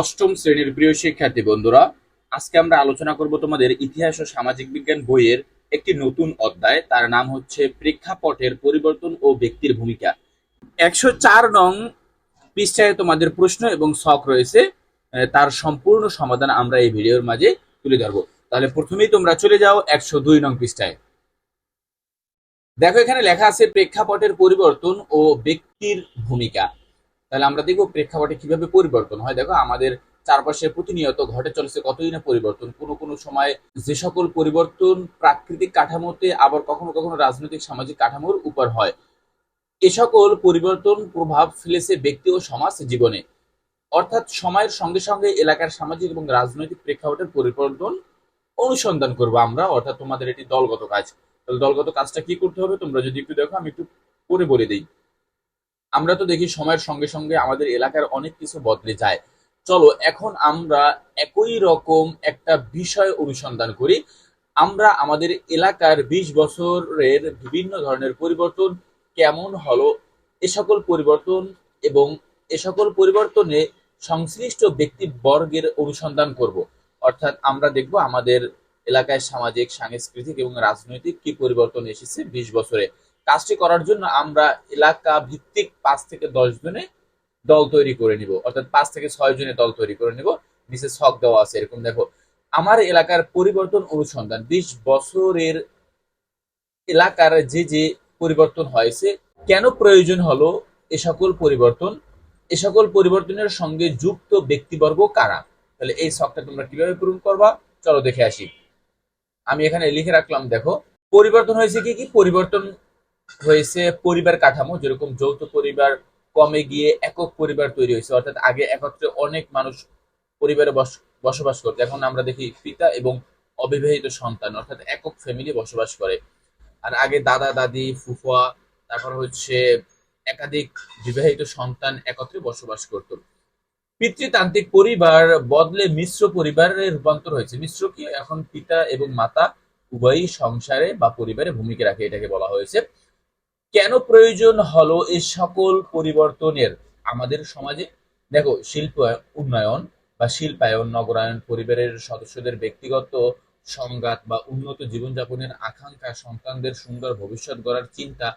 অষ্টম শ্রেণির প্রিয় শিক্ষার্থী বন্ধুরা, আজকে আমরা আলোচনা করব তোমাদের ইতিহাস ও সামাজিক বিজ্ঞান বইয়ের একটি নতুন অধ্যায়। তার নাম হচ্ছে প্রেক্ষাপটের পরিবর্তন ও ব্যক্তির ভূমিকা। একশো চার নং পৃষ্ঠায় তোমাদের প্রশ্ন এবং শখ রয়েছে। তার সম্পূর্ণ সমাধান আমরা এই ভিডিওর মাঝে তুলে ধরবো। তাহলে প্রথমেই তোমরা চলে যাও একশো দুই নং পৃষ্ঠায়। দেখো, এখানে লেখা আছে প্রেক্ষাপটের পরিবর্তন ও ব্যক্তির ভূমিকা। তাহলে আমরা দেখব প্রেক্ষাপটে কীভাবে পরিবর্তন হয়। দেখো, আমাদের চারপাশে প্রতিনিয়ত ঘটে চলেছে কতই না পরিবর্তন? কোনো কোনো সময় যে সকল পরিবর্তন প্রাকৃতিক কাঠামোতে, আবার কখনো কখনো রাজনৈতিক সামাজিক কাঠামোর উপর হয়। এ সকল পরিবর্তন প্রভাব ফেলেছে ব্যক্তি ও সমাজ জীবনে। অর্থাৎ সময়ের সঙ্গে সঙ্গে এলাকার সামাজিক এবং রাজনৈতিক প্রেক্ষাপটের পরিবর্তন অনুসন্ধান করব আমরা। অর্থাৎ তোমাদের এটি দলগত কাজ। তাহলে দলগত কাজটা কি করতে হবে? তোমরা যদি একটু দেখো, আমি একটু পরে বলে দিই। আমরা তো দেখি সময়ের সঙ্গে সঙ্গে আমাদের এলাকার অনেক কিছু বদলে যায়। চলো, এখন আমরা একই রকম একটা বিষয় অনুসন্ধান করি। আমরা আমাদের এলাকার বিশ বছরের বিভিন্ন ধরনের পরিবর্তন, কেমন হলো, এ সকল পরিবর্তন এবং এ সকল পরিবর্তনে সংশ্লিষ্ট ব্যক্তিবর্গের অনুসন্ধান করব। অর্থাৎ আমরা দেখব আমাদের এলাকায় সামাজিক, সাংস্কৃতিক এবং রাজনৈতিক কি পরিবর্তন এসেছে বিশ বছরে। কাজটি করার জন্য আমরা এলাকা ভিত্তিক পাঁচ থেকে দশ জনে দল তৈরি করে নিব। অর্থাৎ পাঁচ থেকে ছয় জনের দল তৈরি করে নিব। নিচে ছক দেওয়া আছে, এরকম দেখো। আমার এলাকার পরিবর্তন অনুসন্ধান, বিশ বছরের এলাকার যে যে পরিবর্তন হয়েছে, কেন প্রয়োজন হলো এ সকল পরিবর্তন? এ সকল পরিবর্তনের সঙ্গে যুক্ত ব্যক্তিবর্গ কারা? তাহলে এই শখটা তোমরা কীভাবে পূরণ করবা? চলো দেখে আসি। আমি এখানে লিখে রাখলাম, দেখো। পরিবর্তন হয়েছে কি কি? পরিবর্তন হয়েছে পরিবার কাঠামো, যেরকম যৌথ পরিবার, কমে গিয়ে একক পরিবার তৈরি হয়েছে। অর্থাৎ আগে একত্রে অনেক মানুষ পরিবারে বসবাস করতো। এখন আমরা দেখি পিতা এবং অবিবাহিত সন্তান, অর্থাৎ একক ফ্যামিলি বসবাস করে। আর আগে দাদা, দাদি, ফুফুয়া, তারপর হচ্ছে একাধিক বিবাহিত সন্তান একত্রে বসবাস করত। পিতৃতান্ত্রিক পরিবার বদলে মিশ্র পরিবারে রূপান্তর হয়েছে। মিশ্র কি? এখন পিতা এবং মাতা উভয়ই সংসারে বা পরিবারে ভূমিকা রাখে, এটাকে বলা হয়েছে। কেন প্রয়োজন হলো এই সকল পরিবর্তনের? আমাদের সমাজে, দেখো, শিল্প উন্নয়ন বা শিল্পায়ন, নগরায়ন পরিবারের সদস্যদের ব্যক্তিগত সংঘাত বা উন্নত জীবনযাপনের আকাঙ্ক্ষা সন্তানদের সুন্দর ভবিষ্যৎ গড়ার চিন্তা,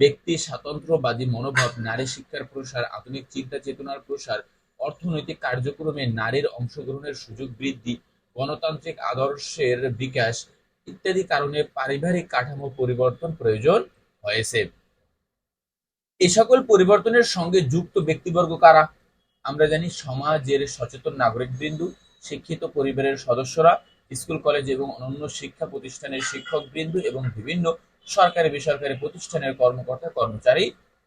ব্যক্তি স্বাতন্ত্র্যবাদী মনোভাব, নারী শিক্ষার প্রসার, আধুনিক চিন্তা চেতনার প্রসার, অর্থনৈতিক কার্যক্রমে নারীর অংশগ্রহণের সুযোগ বৃদ্ধি, গণতান্ত্রিক আদর্শের বিকাশ ইত্যাদি কারণে পারিবারিক কাঠামো পরিবর্তন প্রয়োজন হয়েছে। এ সকল পরিবর্তনের সঙ্গে যুক্ত ব্যক্তিবর্গ কারা? আমরা জানি সমাজের সচেতন নাগরিকবৃন্দ, শিক্ষিত পরিবারের সদস্যরা, স্কুল, কলেজ এবং অন্যান্য শিক্ষা প্রতিষ্ঠানের শিক্ষকবৃন্দ এবং বিভিন্ন সরকারি বেসরকারি প্রতিষ্ঠানের কর্মকর্তা কর্মচারী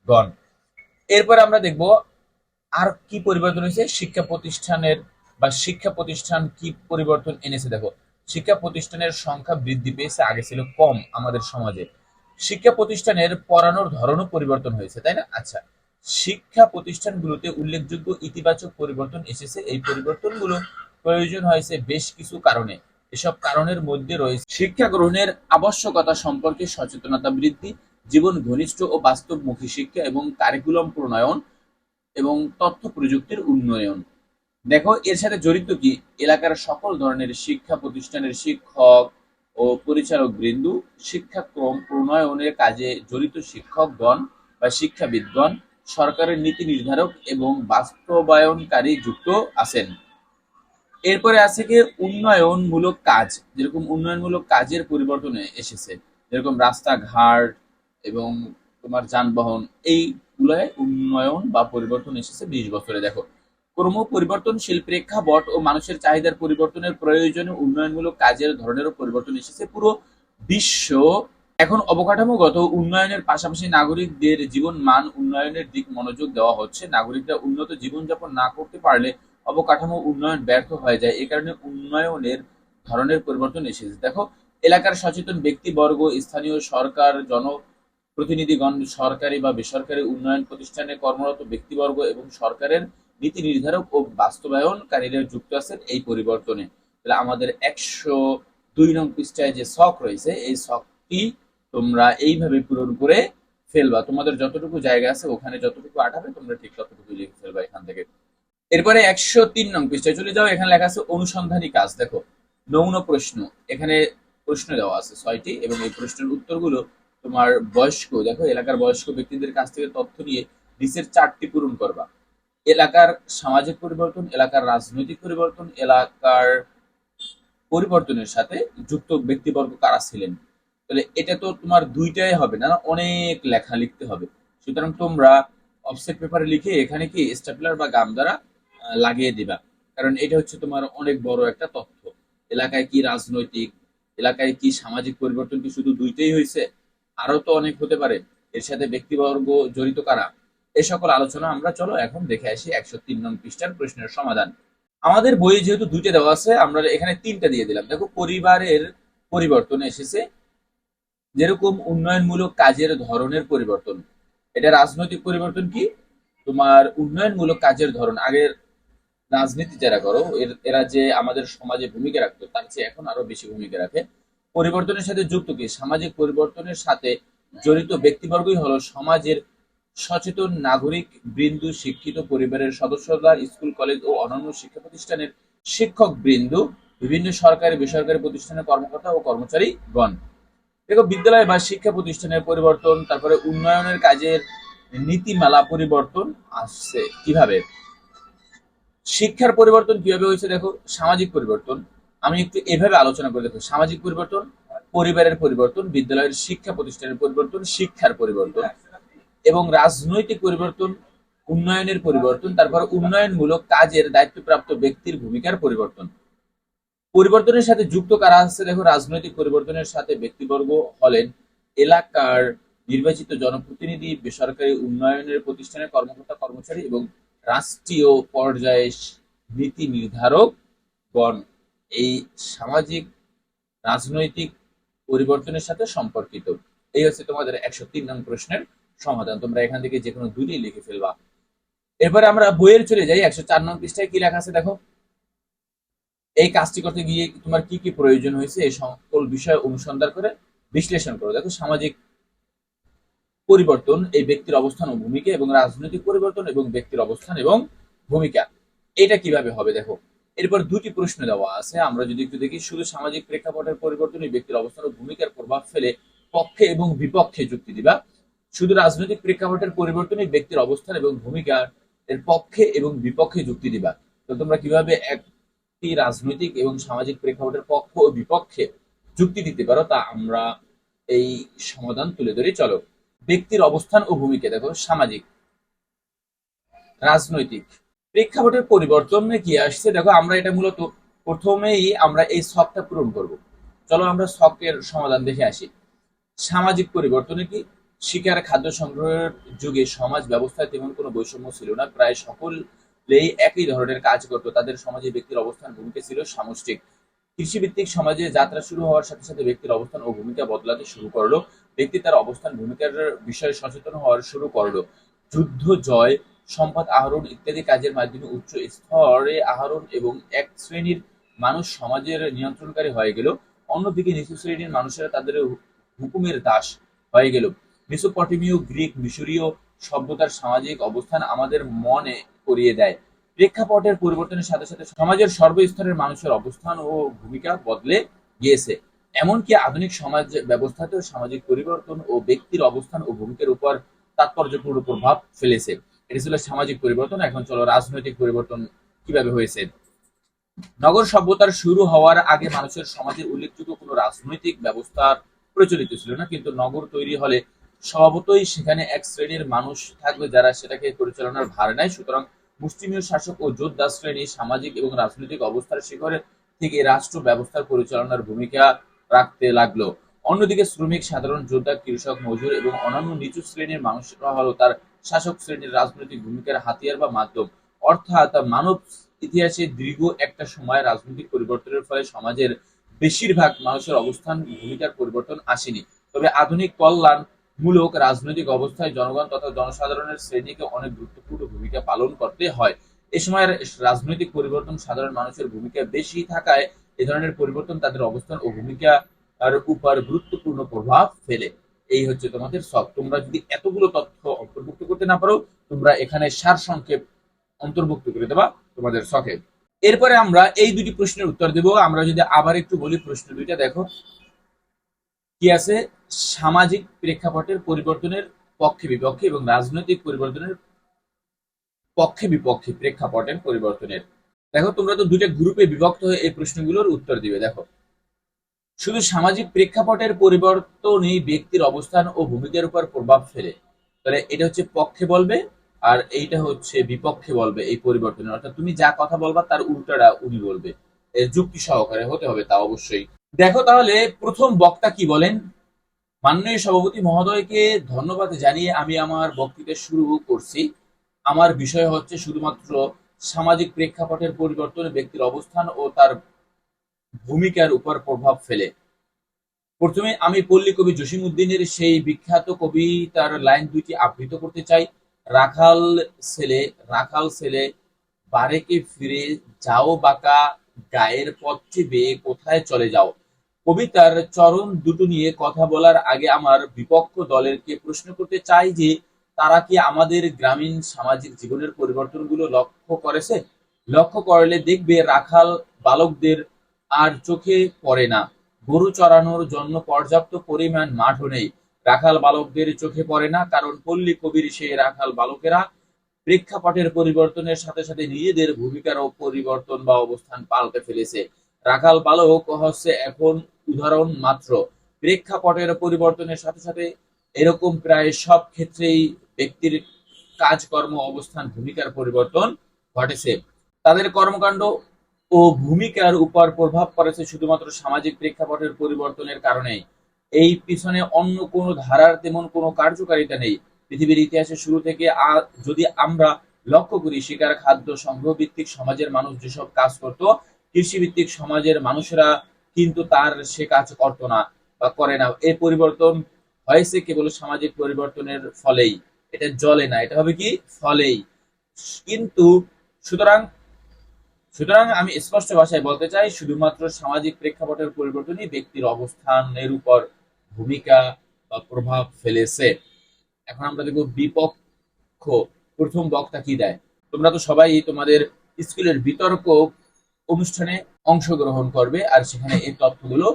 গণ এরপর আমরা দেখব আর কি পরিবর্তন হয়েছে, শিক্ষা প্রতিষ্ঠানের বা শিক্ষা প্রতিষ্ঠান কি পরিবর্তন এনেছে? দেখো, শিক্ষা প্রতিষ্ঠানের সংখ্যা বৃদ্ধি পেয়েছে, আগে ছিল কম আমাদের সমাজে। শিক্ষা প্রতিষ্ঠানের পড়ানোর ধরনও পরিবর্তন হয়েছে, তাই না? আচ্ছা শিক্ষা প্রতিষ্ঠানগুলোতে উল্লেখযোগ্য ইতিবাচক পরিবর্তন এসেছে। এই পরিবর্তনগুলো প্রয়োজন হয়েছে বেশ কিছু কারণে। এসব কারণের মধ্যে রয়েছে শিক্ষা গ্রহণের আবশ্যকতা সম্পর্কে সচেতনতা বৃদ্ধি, জীবন ঘনিষ্ঠ ও বাস্তবমুখী শিক্ষা এবং কারিকুলাম প্রণয়ন এবং তথ্য প্রযুক্তির উন্নয়ন। দেখো, এর সাথে জড়িত কি? এলাকার সকল ধরনের শিক্ষা প্রতিষ্ঠানের শিক্ষক ও পরিচালক বৃন্দু, শিক্ষাক্রম প্রণয়নের কাজে জড়িত শিক্ষকগণ বা শিক্ষাবিদগণ, সরকারের নীতি নির্ধারক এবং বাস্তবায়নকারী যুক্ত আছেন। এরপরে আছে কি উন্নয়নমূলক কাজ, যেরকম উন্নয়নমূলক কাজের পরিবর্তনে এসেছে, যেরকম রাস্তাঘাট এবং তোমার যানবাহন, এইগুলোয় উন্নয়ন বা পরিবর্তন এসেছে বিশ বছরে। দেখো ক্রম পরিবর্তনশীল প্রেক্ষাপট ও মানুষের চাহিদার পরিবর্তনের প্রয়োজনে উন্নয়নমূলক কাজের ধরনেরও পরিবর্তন এসেছে পুরো বিশ্ব। এখন অবকাঠামোগত উন্নয়নের পাশাপাশি নাগরিকদের জীবন মান উন্নয়নের দিক মনোযোগ দেওয়া হচ্ছে। নাগরিকরা উন্নত জীবনযাপন না করতে পারলে অবকাঠামো উন্নয়ন ব্যর্থ হয়ে যায়। এই কারণে উন্নয়নের ধরনের পরিবর্তন এসেছে। দেখো, এলাকার সচেতন ব্যক্তিবর্গ, স্থানীয় সরকার, জনপ্রতিনিধিগণ, সরকারি বা বেসরকারি উন্নয়ন প্রতিষ্ঠানে কর্মরত ব্যক্তিবর্গ এবং সরকারের নীতি নির্ধারক ও বাস্তবায়নকারীরা যুক্ত আছেন এই পরিবর্তনে। তাহলে আমাদের একশো দুই নং পৃষ্ঠায় যে শখ রয়েছে, এই শখটি তোমরা এইভাবে পূরণ করে ফেলবা। তোমাদের যতটুকু জায়গা আছে, ওখানে যতটুকু আটাবে, তোমরা ঠিক ততটুকু লিখে ফেলবা এখান থেকে। এরপরে একশো তিন নং পৃষ্ঠায় চলে যাও, এখানে লেখা আছে অনুসন্ধানী কাজ। দেখো, নৌন প্রশ্ন। এখানে প্রশ্ন দেওয়া আছে ছয়টি এবং এই প্রশ্নের উত্তরগুলো তোমার বয়স্ক, দেখো, এলাকার বয়স্ক ব্যক্তিদের কাছ থেকে তথ্য নিয়ে নিচের চারটি পূরণ করবা। এলাকার সামাজিক পরিবর্তন, এলাকার রাজনৈতিক পরিবর্তন, এলাকার পরিবর্তনের সাথে যুক্ত ব্যক্তিবর্গ কারা ছিলেন? তাহলে এটা তো তোমার দুইটাই হবে না, অনেক লেখা লিখতে হবে। সুতরাং তোমরা অফসেট পেপারে লিখে এখানে কি স্টেপলার বা গাম দ্বারা লাগিয়ে দিবা। কারণ এটা হচ্ছে তোমার অনেক বড় একটা তথ্য। এলাকায় কি রাজনৈতিক, এলাকায় কি সামাজিক পরিবর্তন কি শুধু দুইটাই হয়েছে? আরও তো অনেক হতে পারে। এর সাথে ব্যক্তিবর্গ জড়িত কারা? এই সকল আলোচনা আমরা, চলো এখন দেখে আসি একশো তিন নং পৃষ্ঠার প্রশ্নের সমাধান। আমাদের বইয়ে যেহেতু দুইটা দেওয়া আছে, আমরা এখানে তিনটা দিয়ে দিলাম। দেখো, পরিবারের পরিবর্তন এসেছে। যেরকম উন্নয়নমূলক কাজের ধরনের পরিবর্তন। এটা রাজনৈতিক পরিবর্তন কি? তোমার উন্নয়নমূলক কাজের ধরন। আগের রাজনীতি যারা করো এরা যে আমাদের সমাজে ভূমিকা রাখতো, তার চেয়ে এখন আরও বেশি ভূমিকা রাখে। পরিবর্তনের সাথে যুক্ত কি? সামাজিক পরিবর্তনের সাথে জড়িত ব্যক্তিবর্গই হলো সমাজের সচেতন নাগরিক, বৃন্দ, শিক্ষিত পরিবারের সদস্যরা, স্কুল, কলেজ ও অন্যান্য শিক্ষা প্রতিষ্ঠানের শিক্ষক বৃন্দ বিভিন্ন সরকারি, বেসরকারি প্রতিষ্ঠানের কর্মকর্তা ও কর্মচারী গণ দেখো, বিদ্যালয় বা শিক্ষা প্রতিষ্ঠানের পরিবর্তন, তারপরে উন্নয়নের কাজের নীতিমালা পরিবর্তন আসছে। কীভাবে? শিক্ষার পরিবর্তন কীভাবে হয়েছে দেখো, সামাজিক পরিবর্তন। আমি একটু এভাবে আলোচনা করে দেখো, সামাজিক পরিবর্তন, পরিবারের পরিবর্তন, বিদ্যালয়ের শিক্ষা প্রতিষ্ঠানের পরিবর্তন, শিক্ষার পরিবর্তন। এবং রাজনৈতিক পরিবর্তন, উন্নয়নের পরিবর্তন, তারপর উন্নয়নমূলক কাজের দায়িত্বপ্রাপ্ত ব্যক্তির ভূমিকার পরিবর্তন। পরিবর্তনের সাথে যুক্ত কারা আছে? দেখো, রাজনৈতিক পরিবর্তনের সাথে ব্যক্তিবর্গ হলেন এলাকার নির্বাচিত জনপ্রতিনিধি, বেসরকারি উন্নয়নের প্রতিষ্ঠানের কর্মকর্তা, কর্মচারী এবং রাষ্ট্রীয় পর্যায়ে নীতি নির্ধারক গণ। এই সামাজিক, রাজনৈতিক পরিবর্তনের সাথে সম্পর্কিত। এই হচ্ছে তোমাদের একশো তিন নং প্রশ্নের সমাধান। তোমরা এখান থেকে যে কোনো দুটি লিখে ফেলবা। এরপরে আমরা বইয়ের চলে যাই, একশো চার নং পৃষ্ঠায় কি লেখা আছে দেখো? এই কাজটি করতে গিয়ে তোমার কি কি প্রয়োজন হয়েছে, এই সকল বিষয় অনুসন্ধান করে বিশ্লেষণ করো। দেখো, সামাজিক পরিবর্তন, এই ব্যক্তির অবস্থান ও ভূমিকা এবং রাজনৈতিক পরিবর্তন এবং ব্যক্তির অবস্থান এবং ভূমিকা। এটা কীভাবে হবে দেখো? এরপর দুটি প্রশ্ন দেওয়া আছে। আমরা যদি একটু দেখি, শুধু সামাজিক প্রেক্ষাপটের পরিবর্তনই ব্যক্তির অবস্থান ও ভূমিকার প্রভাব ফেলে পক্ষে এবং বিপক্ষে যুক্তি দিবা। শুধু রাজনৈতিক প্রেক্ষাপটের পরিবর্তনই ব্যক্তির অবস্থান এবং ভূমিকা এর পক্ষে এবং বিপক্ষে যুক্তি দিবা। তো তোমরা কীভাবে একটি রাজনৈতিক এবং সামাজিক প্রেক্ষাপটের পক্ষ ও বিপক্ষে যুক্তি দিতে পারো তা আমরা এই সমাধান তুলে ধরি। চলো, ব্যক্তির অবস্থান ও ভূমিকা দেখো, সামাজিক। রাজনৈতিক। প্রেক্ষাপটের পরিবর্তনে কি আসছে। দেখো, আমরা এটা মূলত প্রথমেই আমরা এই শখটা পূরণ করব। চলো আমরা শখের সমাধান দেখে আসি। সামাজিক পরিবর্তনে কি? শিকার খাদ্য সংগ্রহের যুগে সমাজ ব্যবস্থায় তেমন কোনো বৈষম্য ছিল না। প্রায় সকলেই একই ধরনের কাজ করতো। তাদের সমাজে ব্যক্তির অবস্থান, ভূমিকা ছিল সামষ্টিক। কৃষিভিত্তিক সমাজে যাত্রা শুরু হওয়ার সাথে সাথে ব্যক্তির অবস্থান ও ভূমিকা বদলাতে শুরু করল। ব্যক্তি তার অবস্থান, ভূমিকার বিষয়ে সচেতন হওয়ার শুরু করল। যুদ্ধ, জয়, সম্পদ আহরণ ইত্যাদি কাজের মাধ্যমে উচ্চ স্তরে আহরণ এবং এক শ্রেণির মানুষ সমাজের নিয়ন্ত্রণকারী হয়ে গেল। অন্যদিকে নিচু শ্রেণির মানুষেরা তাদের হুকুমের দাস হয়ে গেল। মেসোপটেমীয় গ্রিক মিশরীয় সভ্যতার সামাজিক অবস্থান আমাদের মনে করিয়ে দেয়। প্রেক্ষাপটের পরিবর্তনের সাথে সাথে সমাজের সর্বস্তরের মানুষের অবস্থান ও ভূমিকা বদলে গিয়েছে। এমনকি আধুনিক সমাজ ব্যবস্থাতেও সামাজিক পরিবর্তন ও ব্যক্তির অবস্থান ও ভূমিকার উপর তাৎপর্যপূর্ণ প্রভাব ফেলেছে। এটা ছিল সামাজিক পরিবর্তন, এখন চলো রাজনৈতিক পরিবর্তন কীভাবে হয়েছে? নগর সভ্যতার শুরু হওয়ার আগে মানুষের সমাজের উল্লেখযোগ্য কোনো রাজনৈতিক ব্যবস্থার প্রচলিত ছিল না, কিন্তু নগর তৈরি হলে স্বভাবতই সেখানে এক শ্রেণির মানুষ থাকবে যারা সেটাকে পরিচালনার ভার নেয়। সুতরাং মুসলিমীয় শাসক ও যোদ্ধা শ্রেণি সামাজিক এবং রাজনৈতিক অবস্থার শিখরে থেকে রাষ্ট্র ব্যবস্থার পরিচালনার ভূমিকা রাখতে লাগল। অন্যদিকে শ্রমিক, সাধারণ যোদ্ধা, কৃষক, মজুর এবং অন্যান্য নিচু শ্রেণির মানুষরা হলো তার শাসক শ্রেণির রাজনৈতিক ভূমিকার হাতিয়ার বা মাধ্যম। অর্থাৎ মানব ইতিহাসে দীর্ঘ একটা সময় রাজনৈতিক পরিবর্তনের ফলে সমাজের বেশিরভাগ মানুষের অবস্থান ভূমিকার পরিবর্তন আসেনি। তবে আধুনিক কল্যাণ মূলক রাজনৈতিক অবস্থায় জনগণ তথা জনসাধারণের শ্রেণীকে অনেক গুরুত্বপূর্ণ ভূমিকা পালন করতে হয়। এ সময় রাজনৈতিক পরিবর্তন সাধারণ মানুষের ভূমিকা বেশি থাকায় এ ধরনের পরিবর্তন তাদের অবস্থান ও ভূমিকা আর উপর গুরুত্বপূর্ণ প্রভাব ফেলে। এই হচ্ছে তোমাদের সব তোমরা যদি এতগুলো তথ্য অন্তর্ভুক্ত করতে না পারো, তোমরা এখানে সার সংক্ষেপ অন্তর্ভুক্ত করে দেবা তোমাদের শখে। এরপরে আমরা এই দুটি প্রশ্নের উত্তর দেব। আমরা যদি আবার একটু বলি প্রশ্ন দুইটা, দেখো। কি আছে? সামাজিক প্রেক্ষাপটের পরিবর্তনের পক্ষে বিপক্ষে এবং রাজনৈতিক পরিবর্তনের পক্ষে বিপক্ষে প্রেক্ষাপটের পরিবর্তনের। দেখো, তোমরা তো দুইটা গ্রুপে বিভক্ত হয়ে এই প্রশ্নগুলোর উত্তর দিবে, দেখো। শুধু সামাজিক প্রেক্ষাপটের পরিবর্তনই ব্যক্তির অবস্থান ও ভূমিকার উপর প্রভাব ফেলে। তাহলে এটা হচ্ছে পক্ষে বলবে আর এইটা হচ্ছে বিপক্ষে বলবে এই পরিবর্তনের। অর্থাৎ তুমি যা কথা বলবা তার উল্টাটা উনি বলবে। যুক্তি সহকারে হতে হবে তা অবশ্যই। দেখো তাহলে প্রথম বক্তা কি বলেন? মাননীয় সভাপতি মহোদয়কে ধন্যবাদ জানিয়ে আমি আমার বক্তৃতা শুরু করছি। আমার বিষয় হচ্ছে শুধুমাত্র সামাজিক প্রেক্ষাপটের পরিবর্তনে ব্যক্তির অবস্থান ও তার ভূমিকার উপর প্রভাব ফেলে। প্রথমে আমি পল্লী কবি জসিমউদ্দিনের সেই বিখ্যাত কবি, তার লাইন দুইটি আবৃত করতে চাই। রাখাল ছেলে রাখাল ছেলে, বারেকে ফিরে যাও বাঁকা, গায়ের পথটি বেয়ে কোথায় চলে যাও? কবিতার চরণ দুটো নিয়ে কথা বলার আগে আমার বিপক্ষ দলেরকে প্রশ্ন করতে চাই যে, তারা কি আমাদের গ্রামীণ সামাজিক জীবনের পরিবর্তনগুলো লক্ষ্য করেছে? লক্ষ্য করলে দেখবে রাখাল বালকদের আর চোখে পড়ে না। গরু চড়ানোর জন্য পর্যাপ্ত পরিমাণ মাঠও নেই। রাখাল বালকদের চোখে পড়ে না, কারণ পল্লী কবির সেই রাখাল বালকেরা প্রেক্ষাপটের পরিবর্তনের সাথে সাথে নিজেদের ভূমিকারও পরিবর্তন বা অবস্থান পাল্টে ফেলেছে। রাখাল বালক হচ্ছে এখন উদাহরণ মাত্র। প্রেক্ষাপটের পরিবর্তনের সাথে সাথে এরকম প্রায় সব ক্ষেত্রেই ব্যক্তির কাজকর্ম, অবস্থান, ভূমিকার পরিবর্তন ঘটেছে। তাদের কর্মকাণ্ড ও ভূমিকার উপর প্রভাব পড়েছে শুধুমাত্র সামাজিক প্রেক্ষাপটের পরিবর্তনের কারণেই এই পিছনে অন্য কোনো ধারার তেমন কোনো কার্যকারিতা নেই। পৃথিবীর ইতিহাসের শুরু থেকে যদি আমরা লক্ষ্য করি, শিকার, খাদ্য, সংগ্রহ ভিত্তিক সমাজের মানুষ যেসব কাজ করত কৃষি ভিত্তিক সমাজের মানুষেরা কিন্তু তার সে কাজ করত না বা করে না। এই পরিবর্তন হয়েছে কেবল সামাজিক পরিবর্তনের ফলেই। এটা জলে না। এটা হবে কি? ফলেই। কিন্তু সুতরাং সুতরাং আমি স্পষ্ট ভাষায় বলতে চাই, শুধুমাত্র সামাজিক প্রেক্ষাপটের পরিবর্তনই ব্যক্তির অবস্থানের উপর ভূমিকা বা প্রভাব ফেলেছে। এখন আমরা দেখব বিপক্ষ। প্রথম বক্তা কি দেয়? তোমরা তো সবাই তোমাদের স্কুলের বিতর্ক অনুষ্ঠানে অংশগ্রহণ করবে আর সেখানে এই তথ্যগুলো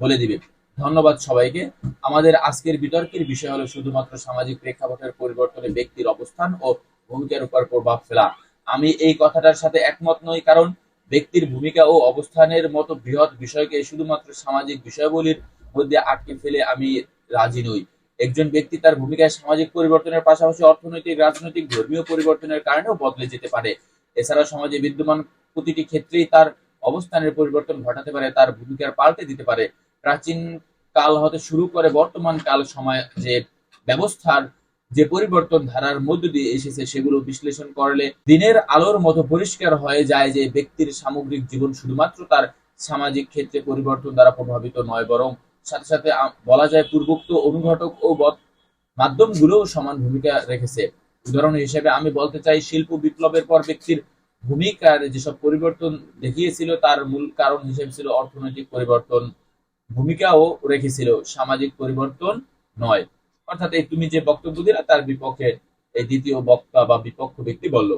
বলে দিবে। ধন্যবাদ সবাইকে। আমাদের আজকের বিতর্কের বিষয় হলো শুধুমাত্র সামাজিক প্রেক্ষাপটের পরিবর্তনে ব্যক্তির অবস্থান ও ভূমিকার উপর প্রভাব ফেলা। আমি এই কথাটার সাথে একমত নই, কারণ ব্যক্তির ভূমিকা ও অবস্থানের মতো বৃহৎ বিষয়কে শুধুমাত্র সামাজিক বিষয়গুলির মধ্যে আটকে ফেলে আমি রাজি নই। একজন ব্যক্তি তার ভূমিকায় সামাজিক পরিবর্তনের পাশাপাশি অর্থনৈতিক, রাজনৈতিক, ধর্মীয় পরিবর্তনের কারণেও বদলে যেতে পারে। এছাড়া সমাজে বিদ্যমান প্রতিটি ক্ষেত্রেই তার অবস্থানের পরিবর্তন ঘটাতে পারে, তার ভূমিকার পাল্টে দিতে পারে। প্রাচীন কাল হতে শুরু করে বর্তমান কাল সময় যে ব্যবস্থার যে পরিবর্তন ধারার মধ্য দিয়ে এসেছে, সেগুলো বিশ্লেষণ করলে দিনের আলোর মতো পরিষ্কার হয়ে যায় যে ব্যক্তির সামগ্রিক জীবন শুধুমাত্র তার সামাজিক ক্ষেত্রে পরিবর্তন দ্বারা প্রভাবিত নয়, বরং সাথে সাথে বলা যায় পূর্বোক্ত অনুঘটক ও মাধ্যমগুলোও সমান ভূমিকা রেখেছে। উদাহরণ হিসেবে আমি বলতে চাই, শিল্প বিপ্লবের পর ব্যক্তির ভূমিকার যেসব পরিবর্তন দেখিয়েছিল, তার মূল কারণ হিসেবে ছিল অর্থনৈতিক পরিবর্তন। ভূমিকাও রেখেছিল সামাজিক পরিবর্তন নয়। অর্থাৎ এই তুমি যে বক্তব্য দিলা, তার বিপক্ষে এই দ্বিতীয় বক্তা বা বিপক্ষ ব্যক্তি বলল।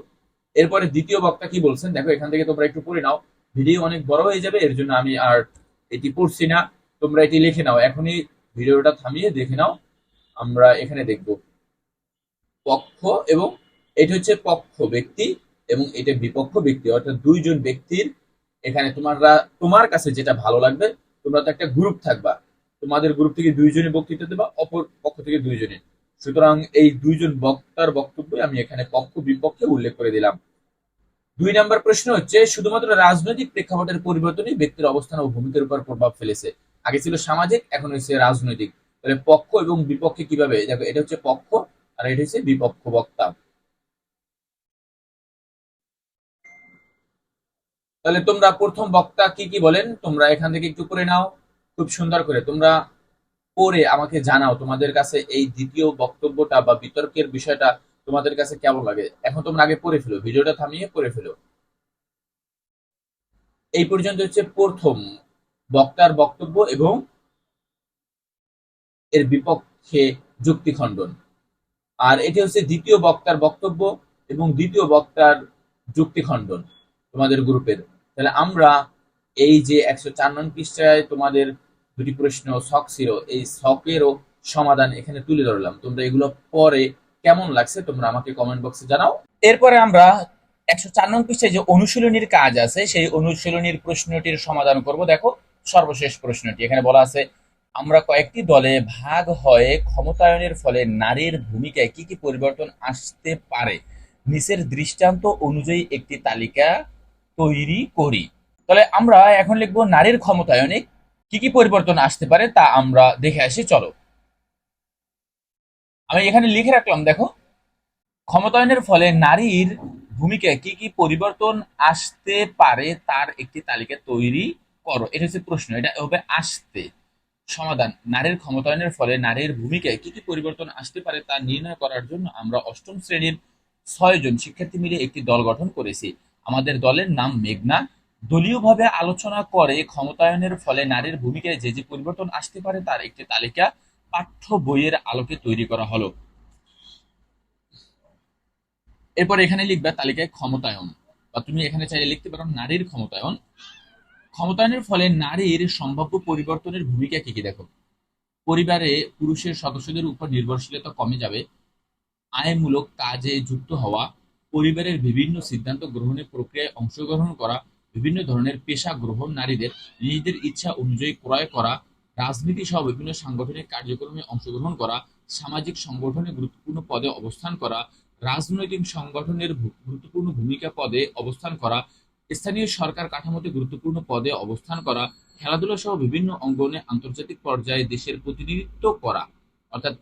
এরপরে দ্বিতীয় বক্তা কি বলছেন? দেখো, এখান থেকে তোমরা একটু পড়ে নাও। ভিডিও অনেক বড় হয়ে যাবে, এর জন্য আমি আর এটি পড়ছি না। তোমরা এটি লিখে নাও। এখনই ভিডিওটা থামিয়ে দেখে নাও। আমরা এখানে দেখব। পক্ষ এবং এটা হচ্ছে পক্ষ ব্যক্তি। এবং এটা বিপক্ষ ব্যক্তি, অর্থাৎ দুইজন ব্যক্তির এখানে তোমরা, তোমার কাছে যেটা ভালো লাগবে, তোমরা তো একটা গ্রুপ থাকবা। তোমাদের গ্রুপ থেকে দুইজনে বক্তৃতা দেবা, অপর পক্ষ থেকে দুইজনে সুতরাং এই দুইজন বক্তার বক্তব্য আমি এখানে পক্ষ বিপক্ষে উল্লেখ করে দিলাম। দুই নম্বর প্রশ্ন হচ্ছে, শুধুমাত্র রাজনৈতিক প্রেক্ষাপটের পরিবর্তনই ব্যক্তির অবস্থান ও ভূমিকার উপর প্রভাব ফেলেছে। আগে ছিল সামাজিক, এখন হচ্ছে রাজনৈতিক। তাহলে পক্ষ এবং বিপক্ষে কীভাবে? দেখো, এটা হচ্ছে পক্ষ আর এটা হচ্ছে বিপক্ষ বক্তা। তাহলে তোমরা প্রথম বক্তা কি কি বলেন? তোমরা এখান থেকে একটু করে নাও। খুব সুন্দর করে। তোমরা পড়ে আমাকে জানাও তোমাদের কাছে এই দ্বিতীয় বক্তব্যটা বা বিতর্কের বিষয়টা তোমাদের কাছে কেমন লাগে। এখন তোমরা আগে পড়ে ফেলো, ভিডিওটা থামিয়ে পড়ে ফেলো। এই পর্যন্ত হচ্ছে প্রথম বক্তার বক্তব্য এবং এর বিপক্ষে যুক্তি খণ্ডন। আর এটি হচ্ছে দ্বিতীয় বক্তার বক্তব্য এবং দ্বিতীয় বক্তার যুক্তি খণ্ডন তোমাদের গ্রুপের। তাহলে আমরা এই যে একশো চার নং পৃষ্ঠায় তোমাদের দুটি প্রশ্ন, শখ ছিল, এই শখেরও সমাধান এখানে তুলে ধরলাম। তোমরা এগুলো পরে কেমন লাগছে তোমরা আমাকে কমেন্ট বক্সে জানাও। এরপরে আমরা একশো চার নং পৃষ্ঠায় যে অনুশীলনীর কাজ আছে, সেই অনুশীলনীর প্রশ্নটির সমাধান করব। দেখো, সর্বশেষ প্রশ্নটি। এখানে বলা আছে, আমরা কয়েকটি দলে ভাগ হয়ে ক্ষমতায়নের ফলে নারীর ভূমিকায় কি কি পরিবর্তন আসতে পারে? নিচের দৃষ্টান্ত অনুযায়ী একটি তালিকা তৈরি করি। তাহলে আমরা এখন লিখব নারীর ক্ষমতায়নে কি কি পরিবর্তন আসতে পারে তা আমরা দেখে আসি, চলো। আমি এখানে লিখে রাখলাম, দেখো। ক্ষমতায়নের ফলে নারীর ভূমিকায় কি কি পরিবর্তন আসতে পারে তার একটি তালিকা তৈরি করো। এটা হচ্ছে প্রশ্ন, এটা হবে আসতে। সমাধান, নারীর ক্ষমতায়নের ফলে নারীর ভূমিকায় কি কি পরিবর্তন আসতে পারে তা নির্ণয় করার জন্য আমরা অষ্টম শ্রেণির ছয় জন শিক্ষার্থী মিলে একটি দল গঠন করেছি। আমাদের দলের নাম মেঘনা। দলীয়ভাবে আলোচনা করে ক্ষমতায়নের ফলে নারীর ভূমিকায় যে যে পরিবর্তন আসতে পারে তার একটি তালিকা পাঠ্য বইয়ের আলোকে তৈরি করা হলো। এরপর এখানে লিখবে তালিকায় ক্ষমতায়ন। বা তুমি এখানে চাইলে লিখতে পারো নারীর ক্ষমতায়ন। ক্ষমতায়নের ফলে নারীর সম্ভাব্য পরিবর্তনের ভূমিকা কি কি দেখো? পরিবারে পুরুষের সদস্যদের উপর নির্ভরশীলতা কমে যাবে। আয়মূলক কাজে যুক্ত হওয়া। পরিবারের বিভিন্ন সিদ্ধান্ত গ্রহণের প্রক্রিয়ায় অংশগ্রহণ করা, বিভিন্ন ধরনের পেশা গ্রহণ নারীদের নিজেদের ইচ্ছা অনুযায়ী ক্রয় করা, রাজনীতি সহ বিভিন্ন সাংগঠনিক কার্যক্রমে অংশগ্রহণ করা, সামাজিক সংগঠনে গুরুত্বপূর্ণ পদে অবস্থান করা, রাজনৈতিক সংগঠনের গুরুত্বপূর্ণ ভূমিকা পদে অবস্থান করা, স্থানীয় সরকার কাঠামোতে গুরুত্বপূর্ণ পদে অবস্থান করা, খেলাধুলা সহ বিভিন্ন অঙ্গনে আন্তর্জাতিক পর্যায়ে দেশের প্রতিনিধিত্ব করা। অর্থাৎ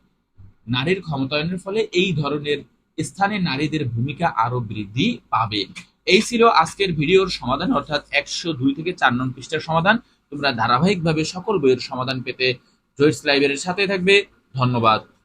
নারীর ক্ষমতায়নের ফলে এই ধরনের স্থানে নারীদের ভূমিকা আরও বৃদ্ধি পাবে। এই ছিল আজকের ভিডিওর সমাধান, অর্থাৎ একশো দুই থেকে চার নং পৃষ্ঠার সমাধান। তোমরা ধারাবাহিকভাবে সকল বইয়ের সমাধান পেতে জয়েস লাইব্রেরির সাথে থাকবে। ধন্যবাদ।